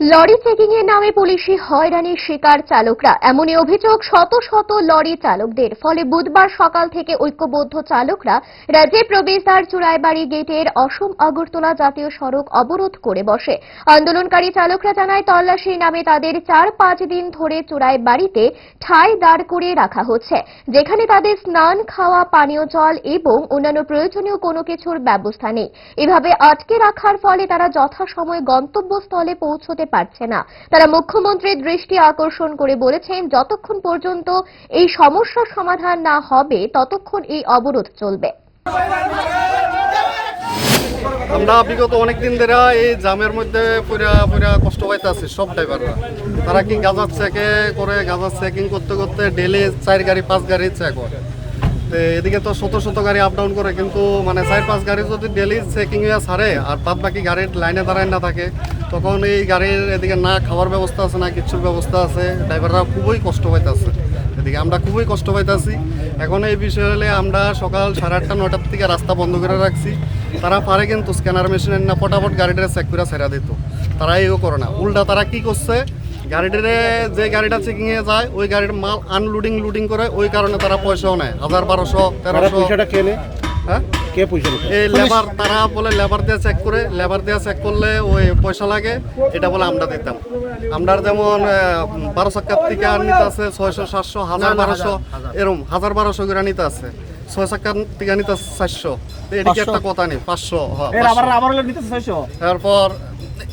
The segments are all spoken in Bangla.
লরি চেকিং এর নামে পুলিশি হয়রানির শিকার চালকরা। এমনই অভিযোগ শত শত লরি চালকদের। ফলে বুধবার সকাল থেকে ঐক্যবদ্ধ চালকরা রাজ্যের প্রবেশদ্বার চুরাইবাড়ি গেটের অসম আগরতলা জাতীয় সড়ক অবরোধ করে বসে। আন্দোলনকারী চালকরা জানায়, তল্লাশির নামে তাদের চার পাঁচ দিন ধরে চুরাইবাড়িতে ঠায় দাঁড় করিয়ে রাখা হচ্ছে, যেখানে তাদের স্নান, খাওয়া, পানীয় জল এবং অন্যান্য প্রয়োজনীয় কোনো কিছুর ব্যবস্থা নেই। এভাবে আটকে রাখার ফলে তারা যথাসময়ে গন্তব্যস্থলে পৌঁছতে পারছে না। তারা মুখ্যমন্ত্রীর দৃষ্টি আকর্ষণ করে বলেছেন, যতক্ষণ পর্যন্ত এই সমস্যার সমাধান না হবে, ততক্ষণ এই অবরোধ চলবে। আমরা বিগত অনেক দিন ধরে এই জামের মধ্যে পুরা পুরা কষ্ট পাইতে আছি সব ড্রাইভাররা। তারা কি গাঁজা চেকে করে গাঁজা চেকিং করতে করতে ডেলি চার গাড়ি, পাঁচ গাড়ি চেক করে। এদিকে তো শত শত গাড়ি আপ ডাউন করে, কিন্তু মানে চার পাঁচ গাড়ি যদি ডেলি চেকিং হয়ে ছাড়ে আর বাদ বাকি গাড়ির লাইনে দাঁড়ায় না থাকে, তখন এই গাড়ির এদিকে না খাওয়ার ব্যবস্থা আছে, না কিছুর ব্যবস্থা আছে। ড্রাইভাররা খুবই কষ্ট পাইতেছে। এদিকে আমরা খুবই কষ্ট পাইতেছি। এখন এই বিষয় হলে আমরা সকাল সাড়ে আটটা নটার থেকে রাস্তা বন্ধ করে রাখছি। তারা পারে কিন্তু স্ক্যানার মেশিনের না ফটাফট গাড়িটা চেক করে ছেড়া দিত। তারা এও করে না। উল্টা তারা কি করছে গাড়িটারে যে গাড়িটা চেকিং এ যায় ওই গাড়ির মাল আনলোডিং লোডিং করে ওই কারণে তারা পয়সাও নেয়। হাজার বারোশো তেরোশো। পয়সাটা কে নেয়? হ্যাঁ? কে পয়সা এই লেবার তারা বলে লেবার দিয়ে চেক করে লেবার দিয়ে চেক করলে ওই পয়সা লাগে এটা বলে আমরা দিতাম। আমরা যেমন বারো চাক্কার থেকে আর নিতে আছে ছয়শো সাতশো হাজার বারোশো এরম হাজার বারোশো করে নিতে আছে। ছয় চাক্কার থেকে নিতে আছে চারশো। এদিকে একটা কথা নেই পাঁচশো হ্যাঁ, তারপর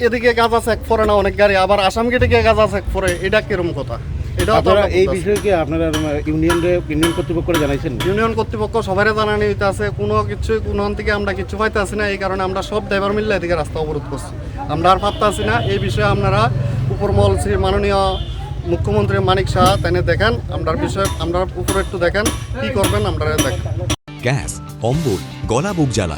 এদিকে গাঁজা চেক করে না অনেক গাড়ি। আবার আসাম গেটে গিয়ে গাঁজা চেক করে এটা কিরম কথা? এটাও তো আপনারা আমরা এই। বিষয়ে কি আপনারা ইউনিয়ন ইউনিয়ন কর্তৃপক্ষ জানাইছেন? ইউনিয়ন কর্তৃপক্ষ সবাই জানানি হইতে আছে কোনো কিছু কোনো থেকে আমরা কিছু পাইতে আসি না এই কারণে আমরা সব ড্রাইভার মিললে এদিকে রাস্তা অবরোধ করছি। আমরা আর ভাবতে আসি না এই বিষয়ে আপনারা উপরমহল শ্রী মাননীয় মুখ্যমন্ত্রী মানিক শাহ তাইনে দেখেন। আমরা বিষয়ে আমরা উপরে একটু দেখেন কি করবেন আমরা দেখেন। গ্যাস অম্বল গলা বুক জ্বালা।